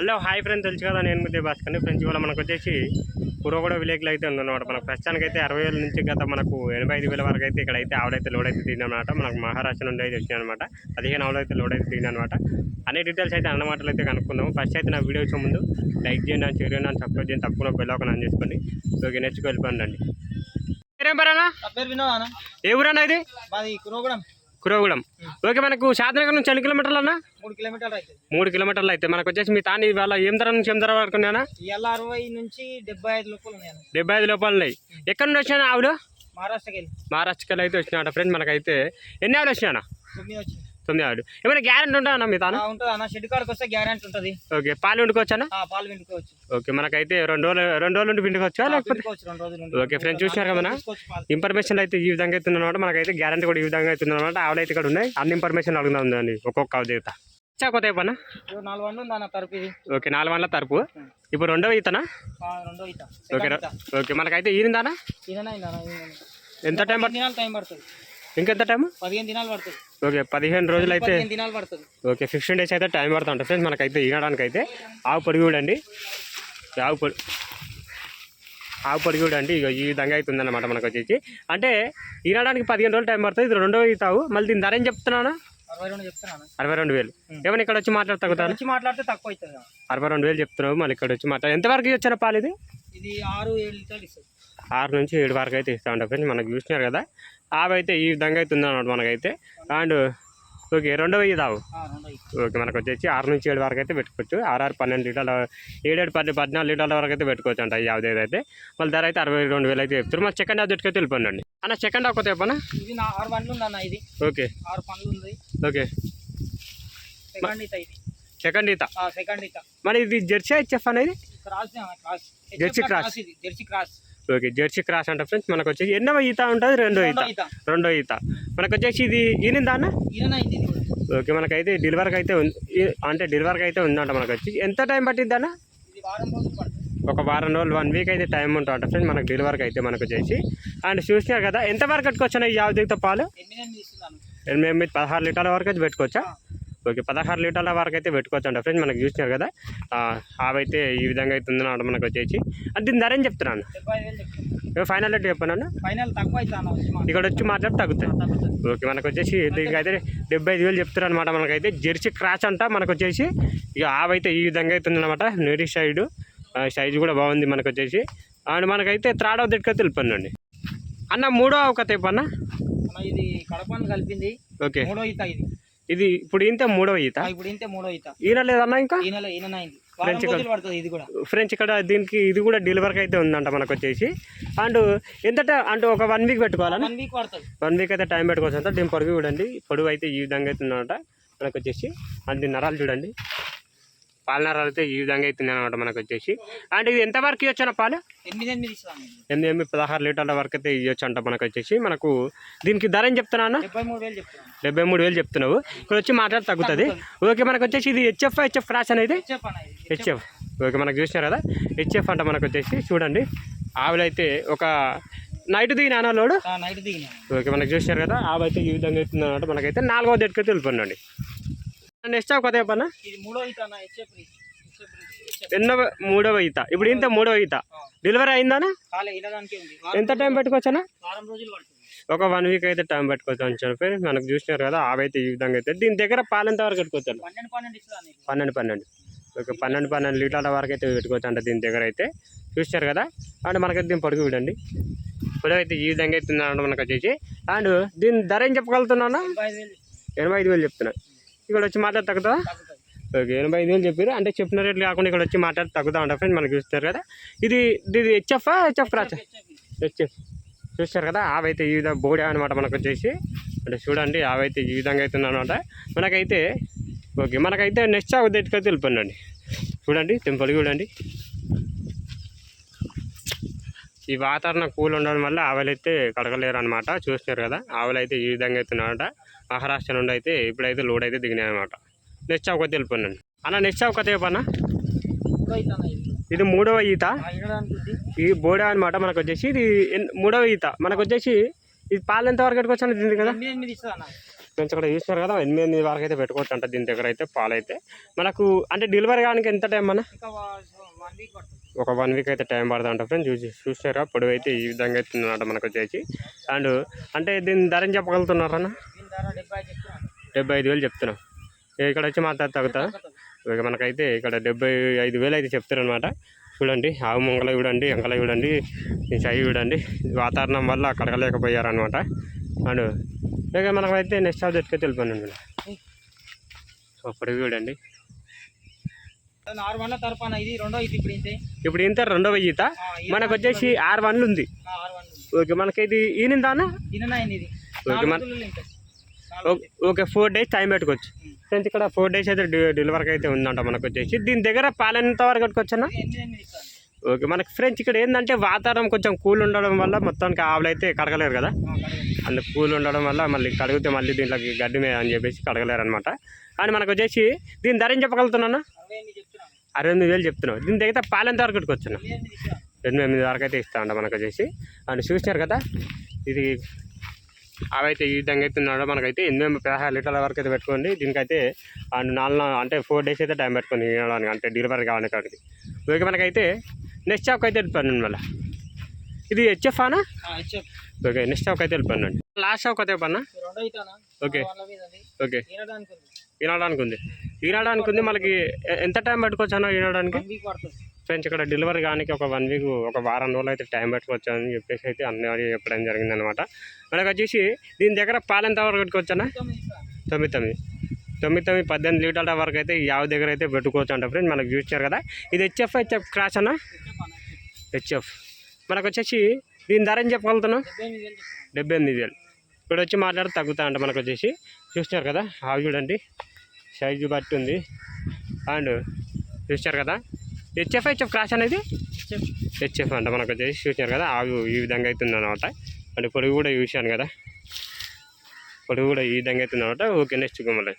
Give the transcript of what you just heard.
Hello hi friends తెలుసు కదా నేను ముద్దే భాస్కర్ని ఫ్రెండ్స్ ఇవాళ మనకు వచ్చేసి పురోగడ విలేజ్లో అయితే ఉందన్నమాట. మనకు ప్రస్తుతానికి అయితే అరవై వేల నుంచి గత మనకు ఎనభై ఐదు వేల వరకు అయితే ఇక్కడ అయితే ఆవిడైతే లోడ్ అయితే దిగినమాట మనకు మహారాష్ట్ర నుండి అయితే వచ్చినాయి అనమాట పదిహేను ఆవులు అయితే లోడ్ అయితే దిగినమాట అన్ని డీటెయిల్స్ అయితే అన్నమాటలు అయితే కనుక్కుందాము. ఫస్ట్ అయితే నా వీడియో వచ్చే ముందు లైక్ చేయండి అని షేర్ చేయండి అని సబ్స్క్రైబ్ చేయండి. తప్పకుండా బెల్ ఒక ఆన్ చేసుకోండి. ఓకే నెక్స్ట్ వెళ్ళిపోండి అండి ఏం అన్న? ఊరన్నా ఇది? మాది కురోగూడెం కురవగూడెం. ఓకే మనకు శాతనగర్ నుంచి ఎన్ని కిలోమీటర్లు అన్నా? మూడు కిలోమీటర్లు అవుతుంది మూడు కిలోమీటర్లు అయితే. మనకు వచ్చేసి మీ తాని ఇవాళ ఏం ధర నుంచి ఏం ధర వరకు ఇవాళ అరవై నుంచి డెబ్బై ఐదు లోపల ఉన్నాయి డెబ్బై ఐదు లోపాలు ఉన్నాయి. ఎక్కడ నుండి వచ్చినా ఆవులు? మహారాష్ట్రకి మహారాష్ట్రకి అయితే వచ్చినాట ఫ్రెండ్ మనకైతే ఎన్ని ఆవులు వచ్చినా తొమ్మిది ఆవులు ఏమైనా గ్యారెంటీ అన్న మీ తాను? ఉంటుంది అన్న. షెడ్ కాడికి వస్తే గ్యారెంటీ ఉంటుంది. ఓకే. పాలు వండుకోవచ్చానా ఆ, పాలు విండుకోవచ్చు ఓకే. మనకైతే రెండు రోజులు రెండు రోజుల నుండి పిండుకోవచ్చా లేకపోతే? విండుకోవచ్చు. ఓకే. ఫ్రెండ్స్ చూసినారు కదా ఇన్ఫర్మేషన్ అయితే ఈ విధంగా అయితే ఉందన్నమాట. మనకైతే గ్యారంటీ కూడా ఈ విధంగా అయితే ఉందన్నమాట. ఆవులు అయితే ఇక్కడ ఉన్నాయి. అన్ని ఇన్ఫర్మేషన్ అడుగుదా ఉందండి ఒక్కొక్క ఆవు దిగుతా కొత్త అయిపోయినా ఇదిగో నాలుగు వందలు ఉంది అన్న తరపు ఇది. ఓకే. నాలుగు వందల తరపు. ఇప్పుడు రెండవ ఈతనా ఆ, రెండో ఈత. ఓకే. ఓకే. మనకైతే ఈయన. ఎంత టైం పడుతుంది. ఇంకెంత టైం పదిహేను దినాలు పడుతుంది. ఓకే పదిహేను రోజులు అయితే దినాలు పడుతుంది. ఓకే ఫిఫ్టీన్ డేస్ అయితే టైం పడుతూ ఉంటుంది ఫ్రెండ్స్ మనకైతే ఈనడానికి అయితే ఆవు పొడి చూడండి. ఆవు పొడి ఆవు పొడి చూడండి. ఇగో ఈ విధంగా అయితే ఉందన్నమాట మనకు వచ్చేసి. అంటే ఈనడానికి పదిహేను రోజులు టైం పడుతుంది. ఇది రెండో ఈతావు మళ్ళీ దీని ధర ఏం చెప్తున్నాను అరవై రెండు వేలు. ఏమైనా ఇక్కడ వచ్చి మాట్లాడి తగ్గుతాను మాట్లాడితే తక్కువ అవుతుంది. అరవై రెండు వేలు చెప్తున్నావు. మళ్ళీ ఇక్కడ వచ్చి మాట్లాడి. ఎంతవరకు వచ్చిన పాలు ఇది? ఇది ఆరు ఏడు ఆరు నుంచి ఏడు వరకు అయితే ఇస్తూ ఉంటాం ఫ్రెండ్స్ మనకు చూసినారు కదా. ఆవు అయితే ఈ విధంగా అయితే ఉందన్నమాట మనకైతే. అండ్ ఓకే రెండవ ఈత ఓకే మనకు వచ్చేసి ఆరు నుంచి ఏడు వరకు అయితే పెట్టుకోవచ్చు. ఆరు పన్నెండు లీటర్ల ఏడేడు పది పద్నాలుగు లీటర్ల వరకు అయితే పెట్టుకోవచ్చు అంట ఈ యావది అయితే. మళ్ళీ ధర అయితే అరవై రెండు వేలు అయితే చెప్తారు మళ్ళీ సెకండ్ హాఫ్ దొరికితే వెళ్ళిపోండి అన్న సెకండ్ హాఫ్ కొత్త చెప్పనా? ఆరు పండ్లు ఇది. ఓకే. ఆరు పండ్లు ఉంది. ఓకే. సెకండ్ ఈత ఇది. సెకండ్ ఈత. ఆ, సెకండ్ ఈత. మరి ఇది జెర్సీ హెచ్ఎఫ్ అనేది jersey cross. Jersey cross okay jersey cross అంట ఫ్రెండ్స్ మనకు వచ్చేసి ఎన్నవ ఈత ఉంటుంది? రెండో ఈత. రెండో ఈత. మనకు వచ్చేసి ఇది ఈనిందా అన్న? ఓకే మనకైతే డెలివరీకి అయితే ఉంది అంటే డెలివరీకి అయితే ఉందంట మనకు వచ్చి ఎంత టైం పట్టిద్ది అన్న? ఒక వారం రోజులు వన్ వీక్ అయితే టైం ఉంటుంది ఫ్రెండ్స్ మనకు డెలివరీకి అయితే మనకు వచ్చేసి అండ్ చూసినారు కదా ఎంత వరకు కట్టుకోవచ్చు ఈ యావ దిగుతా పాలు? ఎనిమిది పదహారు లీటర్ల వరకు అయితే పెట్టుకోవచ్చా? ఓకే పదహారు లీటర్ల వరకు అయితే పెట్టుకోవచ్చు అంట ఫ్రెండ్స్ మనకు చూసినారు కదా. ఆ, ఆవైతే ఈ విధంగా అయితే ఉందన్నమాట మనకు వచ్చేసి. అది దీని ధర ఏం చెప్తున్నాను ఫైనల్ రేట్ చెప్పాను ఫైనల్ తక్కువ ఇక్కడ వచ్చి మాట్లాడి తగ్గుతాయి. ఓకే మనకు వచ్చేసి దీనికి అయితే డెబ్బై ఐదు వేలు చెప్తారు అనమాట మనకైతే. జెర్సీ క్రాచ్ అంట మనకు వచ్చేసి. ఇక ఆవైతే ఈ విధంగా అయితే ఉందన్నమాట. నేటి సైడ్ సైజు కూడా బాగుంది మనకు వచ్చేసి. అండ్ మనకైతే త్రాడవ దిట్టుగా తెలిపండి అన్న మూడో ఒక తెప్ప అన్న. అన్న ఇది కడపను కలిపింది. ఓకే. మూడో ఈత ఇది. ఇది ఇప్పుడు ఇంతే మూడవ ఈత. ఇప్పుడు ఇంతే మూడో ఈత. ఈన లేదన్నా ఇంకా? ఈయన పడుతుంది ఇది కూడా. ఫ్రెండ్స్ ఇక్కడ దీనికి ఇది కూడా డెలివరీకి అయితే ఉందంట మనకు వచ్చేసి. అండ్ ఎంత అంటే ఒక వన్ వీక్ పెట్టుకోవాలన్నా వన్ వీక్ పడుతుంది. వన్ వీక్ అయితే టైం పెట్టుకోవచ్చు అంట. దీని పొడుగు చూడండి. పొడుగు అయితే ఈ విధంగా అయితే ఉందన్నమాట మనకు వచ్చేసి అండ్ దీని నరాలు చూడండి. పాల నరాలు అయితే ఈ విధంగా అవుతుంది అనమాట మనకు వచ్చేసి అండ్ ఇది ఎంత వరకు ఇవ్వచ్చు అన్న పాలు? ఎనిమిది ఎనిమిది ఇస్తాను ఎనిమిది ఎనిమిది పదహారు లీటర్ల వరకు అయితే ఇవ్వచ్చు అంట మనకు వచ్చేసి మనకు దీనికి ధర ఏం చెప్తున్నా అన్న? డెబ్బై మూడు వేలు చెప్తున్నావు. ఇక్కడ వచ్చి మాట్లాడి తగ్గుతుంది. ఓకే మనకు వచ్చేసి ఇది హెచ్ఎఫ్ హెచ్ఎఫ్ క్రాస్ అనేది? హెచ్ఎఫ్ ఓకే మనకు చూసినారు కదా? హెచ్ఎఫ్ అంట మనకు వచ్చేసి చూడండి. ఆవులు అయితే ఒక నైట్ దిగిన లోడు? నైట్ దిగినాను ఓకే మనకు చూసారు కదా? ఆవు అయితే ఈ విధంగా అవుతుంది అనమాట మనకైతే నాలుగో దెట్టుకు వెళ్ళిపోండి నెక్స్ట్ కొత్త చెప్పన్నా ఎన్నో మూడవ ఈత. ఇప్పుడు ఇంత మూడవ ఈత. డెలివరీ అయిందానా ఎంత టైం పెట్టుకోవచ్చనా ఒక వన్ వీక్ అయితే టైం పెట్టుకోవచ్చు చెప్పి మనకు చూసినారు కదా అయితే ఈ విధంగా అయితే. దీని దగ్గర పాలు ఎంత వరకు పెట్టుకోవచ్చు పన్నెండు పన్నెండు ఇది పన్నెండు పన్నెండు. ఓకే పన్నెండు పన్నెండు లీటర్ల వరకు అయితే పెట్టుకోవచ్చు అంట దీని దగ్గర అయితే. చూసారు కదా? అండ్ మనకైతే దీని పొడుగు చూడండి. పొడుగు అయితే ఈ విధంగా అయితే ఉందన్నమాట మనకు వచ్చేసి. అండ్ దీని ధర ఏం చెప్పగలుగుతున్నానా ఎనభై ఐదు వేలు చెప్తున్నా. ఇక్కడ వచ్చి మాట్లాడి తగ్గుతా ఓకే ఎనభై ఐదు వేలు చెప్పారు అంటే చెప్పిన రేట్లు కాకుండా ఇక్కడ వచ్చి మాట్లాడి తగ్గుతా ఉంటా ఫ్రెండ్ మనకు చూస్తారు కదా. ఇది ఇది హెచ్ఎఫ్ హెచ్ఎఫ్ రాచ హెచ్ఎఫ్. చూస్తారు కదా ఆవైతే ఈ విధంగా బోడి అనమాట మనకు వచ్చేసి. అంటే చూడండి ఆవైతే ఈ విధంగా అవుతుంది అనమాట మనకైతే ఓకే మనకైతే నెక్స్ట్ ఆవు దగ్గరికి వెళ్ళిపోండి చూడండి టెంపుల్ చూడండి. ఈ వాతావరణం కూల్ ఉండడం వల్ల ఆవులు కడగలేరు అనమాట చూస్తున్నారు కదా ఆవులైతే ఈ విధంగా అవుతున్నారట మహారాష్ట్ర నుండి అయితే ఇప్పుడైతే లోడ్ అయితే దిగినాయి అనమాట నెక్స్ట్ చౌక వెళ్ళిపోండి అన్న. నెక్స్ట్ చౌక చెప్పన్నా ఇది. మూడవ ఈత. ఈ బోడా అనమాట మనకు వచ్చేసి. ఇది మూడవ ఈత. మనకు వచ్చేసి ఇది పాలు ఎంత వరకు కట్టుకోవచ్చు దీనికి కదా ఫ్రెండ్స్ ఇక్కడ చూసినారు కదా ఎనిమిది ఎనిమిది వరకు అయితే పెట్టుకోవచ్చు అంట దీని దగ్గర అయితే పాలు అయితే. మనకు అంటే డెలివరీ కావడానికి ఎంత టైం అన్న? ఒక వన్ వీక్ అయితే టైం పడుతుంది అంట ఫ్రెండ్స్ చూసి చూసారా? పొడవు అయితే ఈ విధంగా అయితే మనకు వచ్చేసి. అండ్ అంటే దీని ధర ఏం చెప్పగలుగుతున్నారన్న? దీని డెబ్బై ఐదు వేలు చెప్తున్నాం. ఇక్కడ వచ్చి మాట్లాడి తగ్గుతా ఇక మనకైతే ఇక్కడ డెబ్బై ఐదు వేలు అయితే చెప్తారు అనమాట చూడండి ఆవు ముంగల చూడండి ఎంకల చూడండి చై చూడండి వాతావరణం వల్ల కడగలేకపోయారనమాట అండ్ ఇక మనకైతే నెక్స్ట్ సబ్జెక్ట్కి తెలిపాను అప్పుడు చూడండి. ఇప్పుడు ఇంతే. రెండవ ఈత. మనకు వచ్చేసి ఆరు వన్లు ఉంది. ఓకే మనకి ఇది ఈనిందానా ఇది? ఓకే, మన- okay okay four days time పెట్టుకోవచ్చు. ఫ్రెండ్స్ ఇక్కడ ఫోర్ డేస్ అయితే డె- డెలివరీకి అయితే ఉందంట మనకు వచ్చేసి. దీని దగ్గర పాలెంత వరకు ఇస్తాను ఓకే మనకి ఫ్రెండ్స్ ఇక్కడ ఏంటంటే వాతావరణం కొంచెం కూల్ ఉండడం వల్ల మొత్తానికి ఆవులు అయితే కడగలేరు కదా. అందుకు కూల్ ఉండడం వల్ల మళ్ళీ కడిగితే మళ్ళీ దీంట్లోకి గడ్డి అని చెప్పేసి కడగలేరు అనమాట అండ్ మనకు వచ్చేసి దీని ధర ఏం చెప్పగలుగుతున్నాను అరవై ఎనిమిది వేలు చెప్తున్నావు. దీని దగ్గర పాలెంత వరకు ఇస్తాను ఎనిమిది ఎనిమిది వరకు అయితే ఇస్తా అంట మనకు వచ్చేసి. అండ్ చూసినారు కదా? ఇది అవైతే ఈ విధంగా అయితే ఉన్నాడో మనకైతే ఎనిమిది పదహారు లీటర్ల వరకు అయితే పెట్టుకోండి. దీనికైతే నాలుగు అంటే ఫోర్ డేస్ అయితే టైం పెట్టుకొని తినడానికి అంటే డెలివరీ కావడానికి కాడికి ఓకే మనకైతే నెక్స్ట్ షాప్కి అయితే వెళ్ళిపోయాను మళ్ళీ. ఇది హెచ్ఎఫ్ అనా? ఆ, హెచ్ఎఫ్. ఓకే నెక్స్ట్ షాప్కి అయితే వెళ్ళిపోయాను అండి. లాస్ట్ షాప్కి అయితే పన్నా ఓకే. ఓకే. వినడానికి ఉంది. వినడానికి ఉంది. మనకి ఎంత టైం పెట్టుకోవచ్చు అన్న వినడానికి ఫ్రెండ్స్ ఇక్కడ డెలివరీ కానీ ఒక వన్ వీక్ ఒక వారం రోజులు అయితే టైం పెట్టుకోవచ్చు అని చెప్పేసి అయితే అన్ని చెప్పడం జరిగింది అనమాట మనకు వచ్చేసి దీని దగ్గర పాలు ఎంత వరకు పెట్టుకోవచ్చా తొమ్మిది తొమ్మిది. తొమ్మిది తొమ్మిది పద్దెనిమిది లీటర్ల వరకు అయితే యావ దగ్గర అయితే పెట్టుకోవచ్చు అంట ఫ్రెండ్స్ మనకు చూసారు కదా. ఇది హెచ్ఎఫ్ హెచ్ఎఫ్ క్రాష్ అన్న? హెచ్ఎఫ్. మనకు వచ్చేసి దీని ధర ఏం చెప్పగలుగుతున్నాం? డెబ్బై ఎనిమిది వేలు. ఇప్పుడు వచ్చి మాట్లాడితే తగ్గుతా అంట మనకు వచ్చేసి. చూస్తున్నారు కదా ఆవి చూడండి. సైజు బట్టి ఉంది. అండ్ చూస్తారు కదా హెచ్ఎఫ్ హెచ్ఎఫ్ క్రాష్ అనేది? హెచ్ఎఫ్ అంట మనకు వచ్చేసి చూసారు కదా ఆవు ఈ విధంగా అవుతుంది అనమాట అంటే పొడుగు కూడా చూశాను కదా. పొడుగు కూడా ఈ విధంగా అవుతుంది అనమాట ఓకే నెక్స్ట్ గుమ్మలే